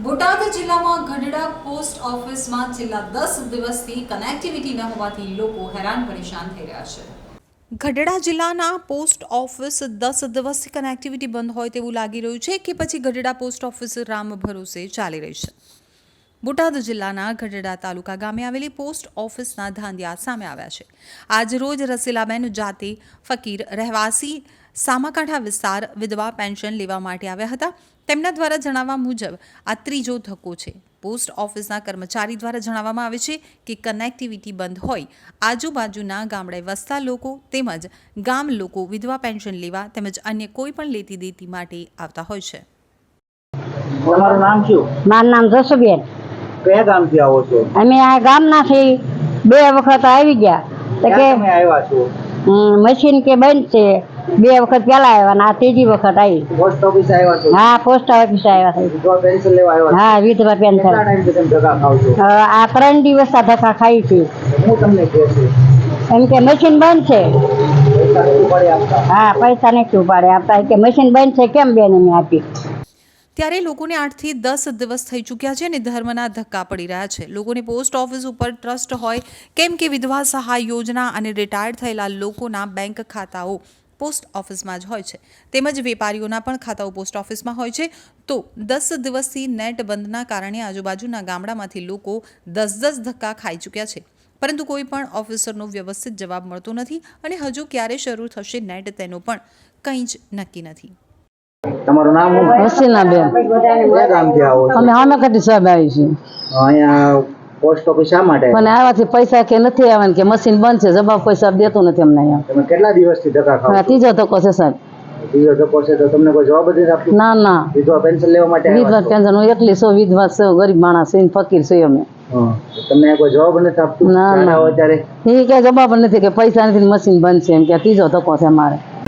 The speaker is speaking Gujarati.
બોટાદ જિલ્લામાં ગઢડા પોસ્ટ ઓફિસમાં છેલ્લા દસ દિવસથી કનેક્ટિવિટી ન હોવાથી લોકો હેરાન પરેશાન થઈ રહ્યા છે. ગઢડા જિલ્લાના પોસ્ટ ઓફિસ દસ દિવસથી કનેક્ટિવિટી બંધ હોય તેવું લાગી રહ્યું છે કે પછી ગઢડા પોસ્ટ ઓફિસ રામ ભરોસે ચાલી રહી છે. બોટાદ જિલ્લાના ગઢડા તાલુકા ગામે આવેલી પોસ્ટ ઓફિસના ધાંધિયા સામે આવ્યા છે. આજ રોજ રસીલાબેન જાતે ફકીર રહેવાસી સામાકાંઠા વિસ્તાર વિધવા પેન્શન લેવા માટે આવ્યા હતા. તેમના દ્વારા જણાવવા મુજબ આ ત્રીજો ધક્કો છે. પોસ્ટ ઓફિસના કર્મચારી દ્વારા જણાવવામાં આવે છે કે કનેક્ટિવિટી બંધ હોય. આજુબાજુના ગામડે વસતા લોકો તેમજ ગામ લોકો વિધવા પેન્શન લેવા તેમજ અન્ય કોઈ પણ લેતી દેતી માટે આવતા હોય છે. મારું નામ શું? મારું નામ જસુબેન કયા ગામથી આવો છો? અમે આ ગામનાથી બે વખત આવી ગયા. તો કે તમે આવ્યા છો? મશીન કે બંધ છે. બે વખત પેલા આવ્યા ને આ ત્રીજી વખત આવી. પોસ્ટ ઓફિસ આવ્યા છો? હા પોસ્ટ ઓફિસ આવ્યા છે. વિધવા પેન્શન લેવા આવ્યા હા વિધવા પેન્શન આ ત્રણ દિવસ આ ધક્કા ખાઈ છે. હું તમને કહું છું. એમ કે મશીન બંધ છે. હા પૈસા નથી ઉપાડે આપતા. કે મશીન બંધ છે કેમ બેન અમે આપી? ત્યારે લોકોને આઠથી દસ દિવસ થઈ ચૂક્યા છે અને ધર્મના ધક્કા પડી રહ્યા છે. લોકોને પોસ્ટ ઓફિસ ઉપર ટ્રસ્ટ હોય કેમ કે વિધવા સહાય યોજના અને રિટાયર્ડ થયેલા લોકોના બેંક ખાતાઓ પોસ્ટ ઓફિસમાં જ હોય છે. તેમજ વેપારીઓના પણ ખાતાઓ પોસ્ટ ઓફિસમાં હોય છે. તો દસ દિવસથી નેટ બંધના કારણે આજુબાજુના ગામડામાંથી લોકો દસ દસ ધક્કા ખાઈ ચૂક્યા છે. પરંતુ કોઈ પણ ઓફિસરનો વ્યવસ્થિત જવાબ મળતો નથી અને હજુ ક્યારે શરૂ થશે નેટ તેનો પણ કંઈ જ નક્કી નથી. તમારું નામ શું? બેન. ક્યાં ગામથી આવો છો? અમે હામે સાહેબ આવી છીએ. અહીંયા પોસ્ટ ઓફિસ શા માટે? મને આવાથી પૈસા કે નથી આવવાના કે મશીન બંધ છે જવાબ કોઈ સાહેબ નથી અમને અહીંયા. તમે કેટલા દિવસથી ધક્કા ખાવ છો? ત્રીજો ધક્કો છે સાહેબ. બીજો ધક્કો છે તો તમને કોઈ જવાબ જ નથી ના ના. વિધવા પેન્શન લેવા માટે વિધવા? પેન્શન હું એકલી છું વિધવા છું ગરીબ માણસ છું ફકીર છું અમે. તમને કોઈ જવાબ નથી આપતું? ના, ના. આવો ત્યારે એ કે જવાબ નથી કે પૈસા નથી મશીન બંધ છે એમ કે ત્રીજો ધક્કો છે મારે